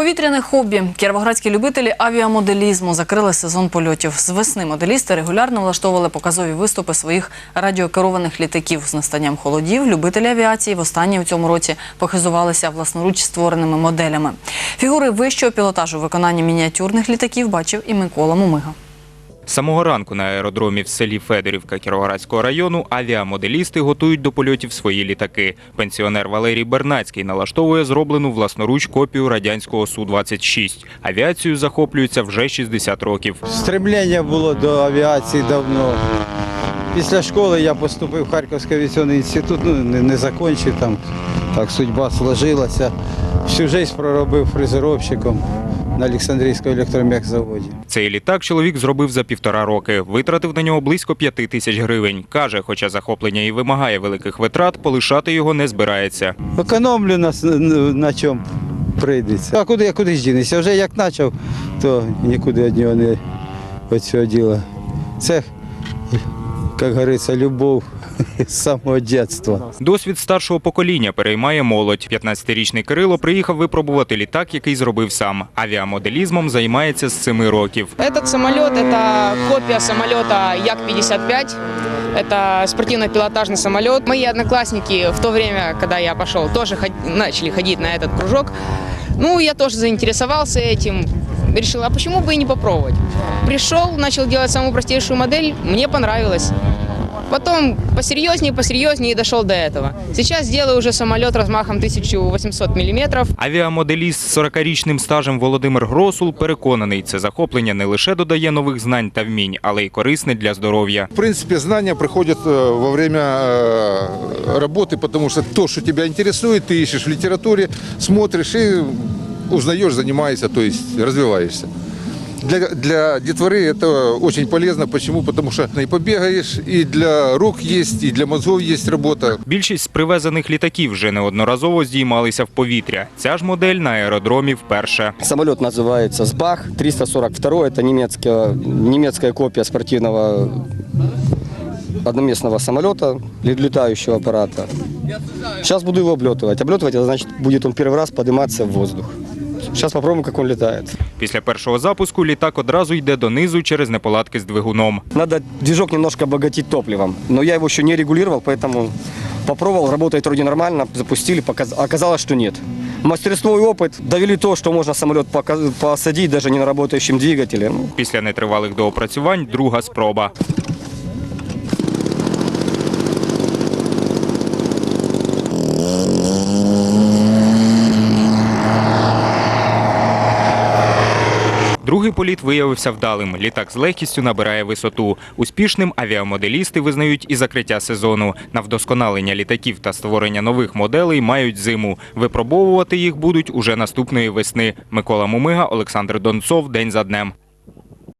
Повітряне хобі. Кіровоградські любителі авіамоделізму закрили сезон польотів. З весни моделісти регулярно влаштовували показові виступи своїх радіокерованих літаків. З настанням холодів любителі авіації востаннє у цьому році похизувалися власноруч створеними моделями. Фігури вищого пілотажу виконання мініатюрних літаків бачив і Микола Мумига. Самого ранку на аеродромі в селі Федорівка Кіровоградського району авіамоделісти готують до польотів свої літаки. Пенсіонер Валерій Бернацький налаштовує зроблену власноруч копію радянського Су-26. Авіацією захоплюється вже 60 років. Стремлення було до авіації давно. Після школи я поступив в Харківський авіаційний інститут, ну не, не закінчив там, так судьба сложилася. Всю життя проробив фрезеровщиком на Олександрійському електромехзаводі. Цей літак чоловік зробив за півтора роки. Витратив на нього близько п'яти тисяч гривень. Каже, хоча захоплення і вимагає великих витрат, полишати його не збирається. Економлю на, с- на чому прийдеться. А куди я куди дінуся? Вже як почав, то нікуди від нього не від цього діла. Це, як говориться, любов з самого дитинства. Досвід старшого покоління переймає молодь. 15-річний Кирило приїхав випробувати літак, який зробив сам. Авіамоделізмом займається з 7 років. Этот самолет – это копия самолета Як-55. Это спортивно-пилотажный самолет. Мои одноклассники в то время, когда я пошел, тоже ход- начали ходить на этот кружок. Ну, я тоже заинтересовался этим. Решил, а почему бы и не попробовать? Пришел, начал делать самую простейшую модель, мне понравилось. Потом посерьезнее, посерьезнее и дошел до этого. Сейчас делаю уже самолет размахом 1800 миллиметров. Авіамоделіст з 40-річним стажем Володимир Гросул переконаний, це захоплення не лише додає нових знань та вмінь, але й корисне для здоров'я. В принципе, знания приходят э, во время э, работы, потому что то, что тебя интересует, ты ищешь в литературе, смотришь и узнаешь, занимаешься, то есть развиваешься. Для, для детворы это очень полезно. Почему? Потому что и побегаешь, и для рук есть, и для мозгов есть работа. Більшість з привезених літаків вже неодноразово здіймалися в повітря. Ця ж модель на аеродромі вперше. Самолет называется «Сбах» 342. Это немецкая, немецкая копия спортивного одноместного самолета, ле- летающего аппарата. Сейчас буду его облетывать. Облетывать, это значит, будет он первый раз подниматься в воздух. Сейчас попробуем, как он летает. Після першого запуску літак одразу йде донизу через неполадки з двигуном. Надо движок немножко обогатить топливом, но я его еще не регулировал, поэтому попробовал, работает вроде нормально, запустили, показ- оказалось, что нет. Мастерство и опыт довели то, что можно самолет пока- посадить даже не на работающем двигателе. Ну, Після нетривалих доопрацювань друга спроба. Другий політ виявився вдалим. Літак з легкістю набирає висоту. Успішним авіамоделісти визнають і закриття сезону. На вдосконалення літаків та створення нових моделей мають зиму. Випробовувати їх будуть уже наступної весни. Микола Мумига, Олександр Донцов. День за днем.